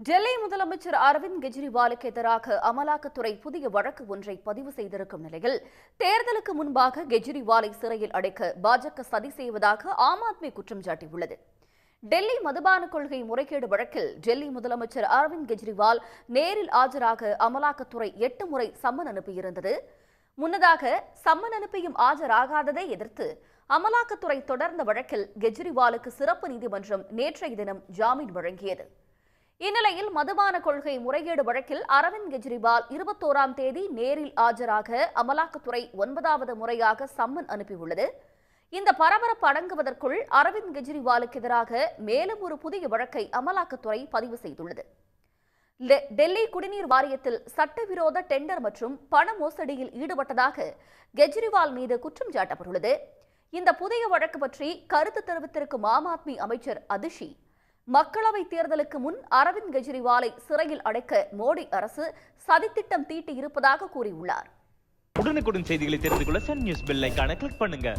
டெல்லி முதலமைச்சர் அரவிந்த் கெஜ்ரிவாலுக்கு எதிராக அமலாக்கத்துறை புதிய வழக்கு ஒன்றை பதிவு செய்திருக்கும் நிலையில் தேர்தலுக்கு முன்பாக கெஜ்ரிவாலை சிறையில் அடைக்க பாஜக சதி செய்வதாக ஆம் ஆத்மி குற்றம் சாட்டியுள்ளது. டெல்லி மதுபான கொள்கை முறைகேடு வழக்கில் டெல்லி முதலமைச்சர் அரவிந்த் கெஜ்ரிவால் நேரில் ஆஜராக அமலாக்கத்துறை எட்டு முறை சம்மன் அனுப்பியிருந்தது. முன்னதாக சம்மன் அனுப்பியும் ஆஜராகாததை எதிர்த்து அமலாக்கத்துறை தொடர்ந்த வழக்கில் கெஜ்ரிவாலுக்கு சிறப்பு நீதிமன்றம் நேற்றைய தினம் ஜாமீன் வழங்கியது. இந்நிலையில் மதுபான கொள்கை முறைகேடு வழக்கில் அரவிந்த் கெஜ்ரிவால் இருபத்தோராம் தேதி நேரில் ஆஜராக அமலாக்கத்துறை ஒன்பதாவது முறையாக சம்மன் அனுப்பியுள்ளது. இந்த பரபரப்பு அடங்குவதற்குள் அரவிந்த் கெஜ்ரிவாலுக்கு எதிராக மேலும் ஒரு புதிய வழக்கை அமலாக்கத்துறை பதிவு செய்துள்ளது. டெ- டெல்லி குடிநீர் வாரியத்தில் சட்டவிரோத டெண்டர் மற்றும் பண மோசடியில் ஈடுபட்டதாக கெஜ்ரிவால் மீது குற்றம் சாட்டப்பட்டுள்ளது. இந்த புதிய வழக்கு பற்றி கருத்து தெரிவித்திருக்கும் ஆம் ஆத்மி அமைச்சர் அதிஷி மக்களவைத் தேர்தலுக்கு முன் அரவிந்த் கெஜ்ரிவாலை சிறையில் அடைக்க மோடி அரசு சதித்திட்டம் தீட்டி இருப்பதாக கூறியுள்ளார். உடனுக்குடன் செய்திகளை தெரிந்து கொள்ள சன் நியூஸ் பெல் கிளிக் பண்ணுங்க.